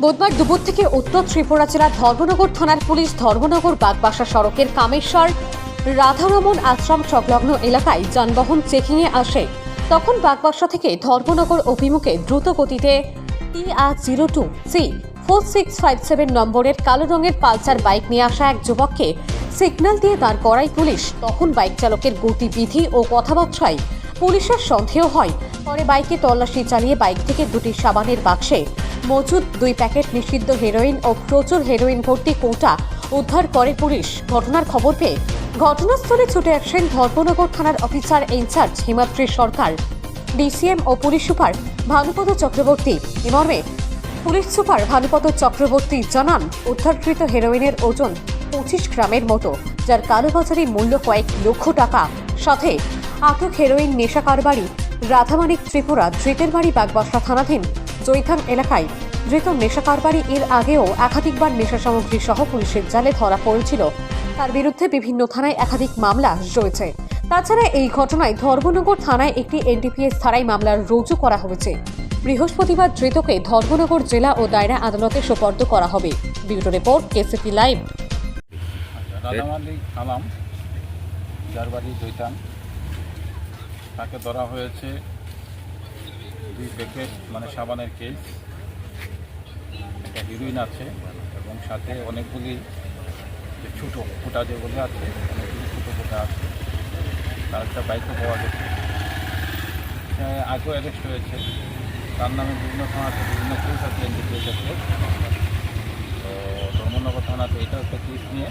বুধবার দুপুর থেকে উত্তর ত্রিপুরা জেলার ধর্মনগর থানার পুলিশ ধর্মনগর বাগবাসা সড়কের কামেশ্বর রাধারমন আশ্রম সংলগ্ন এলাকায় যানবাহন চেকিং চেকিংয়ে আসে। তখন বাগবাসা থেকে ধর্মনগর অভিমুখে দ্রুত গতিতে T R zero two C four six five seven নম্বরের কালো রঙের পালসার বাইক নিয়ে আসা এক যুবককে সিগন্যাল দিয়ে দাঁড় করায় পুলিশ। তখন বাইক চালকের গতিবিধি ও কথাবার্তায় পুলিশের সন্দেহ হয়। পরে বাইকে তল্লাশি চালিয়ে বাইক থেকে দুটি সাবানের বাক্সে মজুদ, দুই প্যাকেট নিষিদ্ধ হেরোইন ও প্রচুর হেরোইন ভর্তি কোটা উদ্ধার করে পুলিশ। ঘটনার খবর পেয়ে ঘটনাস্থলে ছুটে আসেন ধর্মনগর থানার officer in charge Himadri Sarkar. DCM O police super Bhanupada Chakraborty এ পুলিশ সুপার ভানুপদ চক্রবর্তী জানান, উদ্ধারকৃত হেরোইনের ওজন পঁচিশ গ্রামের মতো, যার কালোবাজারি মূল্য কয়েক লক্ষ টাকা। সাথে আটক হেরোইন নেশা কারবারি রাধামানিক ত্রিপুরা, ধৃতের বাড়ি বাগবাসা থানাধীন। জৈথান এলাকায় ধৃত নেশা কারবারি এর আগেও একাধিকবার নেশা সামগ্রী সহ পুলিশের জালে ধরা পড়েছিল। তার বিরুদ্ধে বিভিন্ন থানায় একাধিক মামলা রয়েছে। তাছাড়া এই ঘটনায় ধর্মনগর থানায় একটি এনডিপিএস ধারায় মামলা রুজু করা হয়েছে। বৃহস্পতিবার ধৃতকে ধর্মনগর জেলা ও দায়রা আদালতে সোপর্দ করা হবে। Bureau report, KCP live. তাকে ধরা হয়েছে দুই প্যাকেট মানে সাবানের কেস। একটা হিরোইন আছে, এবং সাথে অনেকগুলি ছোটো ফুটা যেগুলি আছে, অনেকগুলি ছোটো ফুটা আছে। তার একটা বাইকও পাওয়া গেছে। সে আগেও অ্যারেস্ট হয়েছে। তার নামে বিভিন্ন থানাতে বিভিন্ন কেস আছে এনডিপিএস আছে। তো ধর্মনগর থানাতে এটা একটা কেস নিয়ে